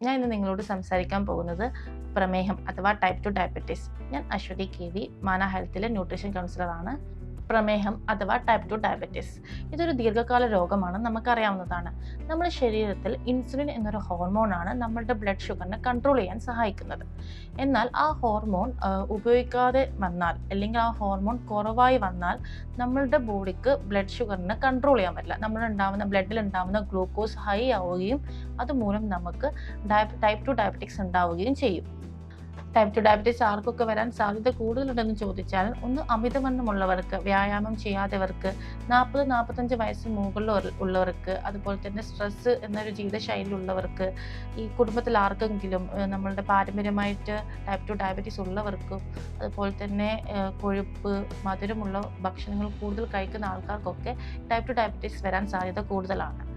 ഞാൻ ഇന്ന് നിങ്ങളോട് സംസാരിക്കാൻ പോകുന്നത് പ്രമേഹം അഥവാ ടൈപ്പ് ടു ഡയബറ്റീസ് ഞാൻ അശ്വതി കെ വി മാന ഹെൽത്തിലെ ന്യൂട്രീഷൻ കൗൺസിലറാണ് പ്രമേഹം അഥവാ ടൈപ്പ് ടു ഡയബറ്റീസ് ഇതൊരു ദീർഘകാല രോഗമാണ് നമുക്കറിയാവുന്നതാണ്. നമ്മുടെ ശരീരത്തിൽ ഇൻസുലിൻ എന്നൊരു ഹോർമോണാണ് നമ്മളുടെ ബ്ലഡ് ഷുഗറിനെ കൺട്രോൾ ചെയ്യാൻ സഹായിക്കുന്നത്. എന്നാൽ ആ ഹോർമോൺ ഉപയോഗിക്കാതെ വന്നാൽ അല്ലെങ്കിൽ ആ ഹോർമോൺ കുറവായി വന്നാൽ നമ്മളുടെ ബോഡിക്ക് ബ്ലഡ് ഷുഗറിനെ കൺട്രോൾ ചെയ്യാൻ പറ്റില്ല. നമ്മളുണ്ടാവുന്ന ബ്ലഡിൽ ഉണ്ടാവുന്ന ഗ്ലൂക്കോസ് ഹൈ ആവുകയും അതുമൂലം നമുക്ക് ടൈപ്പ് ടു ഡയബറ്റിക്സ് ഉണ്ടാവുകയും ചെയ്യും. ടൈപ്പ് ടു ഡയബറ്റീസ് ആർക്കൊക്കെ വരാൻ സാധ്യത കൂടുതലുണ്ടെന്ന് ചോദിച്ചാൽ ഒന്ന് അമിതവണ്ണമുള്ളവർക്ക് വ്യായാമം ചെയ്യാത്തവർക്ക് നാൽപ്പത് നാൽപ്പത്തഞ്ച് വയസ്സ് മുകളിൽ ഉള്ളവർക്ക് അതുപോലെ തന്നെ സ്ട്രെസ്സ് എന്നൊരു ജീവിതശൈലി ഉള്ളവർക്ക് ഈ കുടുംബത്തിൽ ആർക്കെങ്കിലും നമ്മളുടെ പാരമ്പര്യമായിട്ട് ടൈപ്പ് ടു ഡയബറ്റീസ് ഉള്ളവർക്കും അതുപോലെ തന്നെ കൊഴുപ്പ് മധുരമുള്ള ഭക്ഷണങ്ങൾ കൂടുതൽ കഴിക്കുന്ന ആൾക്കാർക്കൊക്കെ ടൈപ്പ് ടു ഡയബറ്റീസ് വരാൻ സാധ്യത കൂടുതലാണ്.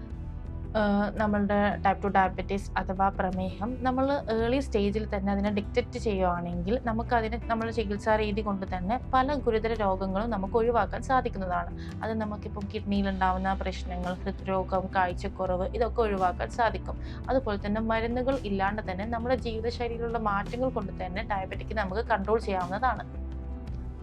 നമ്മളുടെ ടൈപ്പ് ടു ഡയബറ്റീസ് അഥവാ പ്രമേഹം നമ്മൾ ഏർലി സ്റ്റേജിൽ തന്നെ അതിനെ ഡിറ്റക്റ്റ് ചെയ്യുകയാണെങ്കിൽ നമുക്ക് അതിനെ നമ്മൾ ചികിത്സാ രീതി കൊണ്ട് തന്നെ പല ഗുരുതര രോഗങ്ങളും നമുക്ക് ഒഴിവാക്കാൻ സാധിക്കുന്നതാണ്. അത് നമുക്കിപ്പം കിഡ്നിയിൽ ഉണ്ടാവുന്ന പ്രശ്നങ്ങൾ ഹൃദ്രോഗം കാഴ്ചക്കുറവ് ഇതൊക്കെ ഒഴിവാക്കാൻ സാധിക്കും. അതുപോലെ തന്നെ മരുന്നുകൾ ഇല്ലാണ്ട് തന്നെ നമ്മുടെ ജീവിതശൈലിയിലുള്ള മാറ്റങ്ങൾ കൊണ്ട് തന്നെ ഡയബറ്റിക് നമുക്ക് കൺട്രോൾ ചെയ്യാവുന്നതാണ്.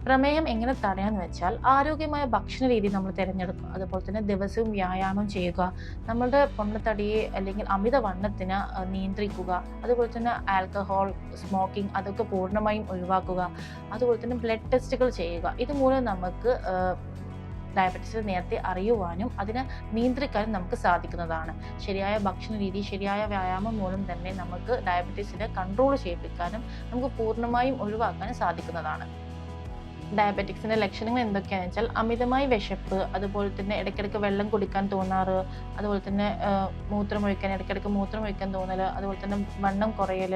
പ്രമേഹം എങ്ങനെ തടയാന്ന് വെച്ചാൽ ആരോഗ്യമായ ഭക്ഷണ രീതി നമ്മൾ തിരഞ്ഞെടുക്കുക. അതുപോലെ തന്നെ ദിവസവും വ്യായാമം ചെയ്യുക. നമ്മളുടെ പൊണ്ണത്തടിയെ അല്ലെങ്കിൽ അമിത വണ്ണത്തിന് നിയന്ത്രിക്കുക. അതുപോലെ തന്നെ ആൽക്കഹോൾ സ്മോക്കിംഗ് അതൊക്കെ പൂർണമായും ഒഴിവാക്കുക. അതുപോലെ തന്നെ ബ്ലഡ് ടെസ്റ്റുകൾ ചെയ്യുക. ഇതുമൂലം നമുക്ക് ഡയബറ്റീസ് നേരത്തെ അറിയുവാനും അതിനെ നിയന്ത്രിക്കാനും നമുക്ക് സാധിക്കുന്നതാണ്. ശരിയായ ഭക്ഷണ രീതി ശരിയായ വ്യായാമം മൂലം തന്നെ നമുക്ക് ഡയബറ്റീസിനെ കൺട്രോൾ ചെയ്യിപ്പിക്കാനും നമുക്ക് പൂർണമായും ഒഴിവാക്കാനും സാധിക്കുന്നതാണ്. ഡയബറ്റിക്സിന്റെ ലക്ഷണങ്ങൾ എന്തൊക്കെയാണെന്ന് വെച്ചാൽ അമിതമായി വിശപ്പ് അതുപോലെ തന്നെ ഇടയ്ക്കിടയ്ക്ക് വെള്ളം കുടിക്കാൻ തോന്നാറ് അതുപോലെ തന്നെ മൂത്രമൊഴിക്കാൻ ഇടയ്ക്കിടയ്ക്ക് മൂത്രമൊഴിക്കാൻ തോന്നൽ അതുപോലെ തന്നെ വണ്ണം കുറയൽ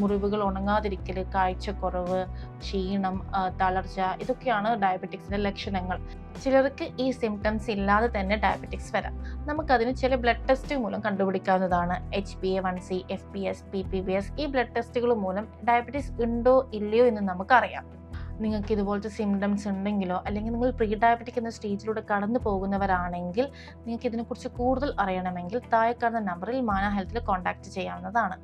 മുറിവുകൾ ഉണങ്ങാതിരിക്കൽ കാഴ്ചക്കുറവ് ക്ഷീണം തളർച്ച ഇതൊക്കെയാണ് ഡയബറ്റിക്സിന്റെ ലക്ഷണങ്ങൾ. ചിലർക്ക് ഈ സിംറ്റംസ് ഇല്ലാതെ തന്നെ ഡയബറ്റിക്സ് വരാം. നമുക്കതിന് ചില ബ്ലഡ് ടെസ്റ്റ് മൂലം കണ്ടുപിടിക്കാവുന്നതാണ്. H P A one C F P S P P B S ഈ ബ്ലഡ് ടെസ്റ്റുകൾ മൂലം ഡയബറ്റിസ് ഉണ്ടോ ഇല്ലയോ എന്ന് നമുക്കറിയാം. നിങ്ങൾക്ക് ഇതുപോലത്തെ സിംറ്റംസ് ഉണ്ടെങ്കിലോ അല്ലെങ്കിൽ നിങ്ങൾ പ്രീ ഡയബറ്റിക് എന്ന സ്റ്റേജിലൂടെ കടന്നു പോകുന്നവരാണെങ്കിൽ നിങ്ങൾക്ക് ഇതിനെക്കുറിച്ച് കൂടുതൽ അറിയണമെങ്കിൽ താഴെ കാണുന്ന നമ്പറിൽ മാന ഹെൽത്തിൽ കോൺടാക്റ്റ് ചെയ്യാവുന്നതാണ്.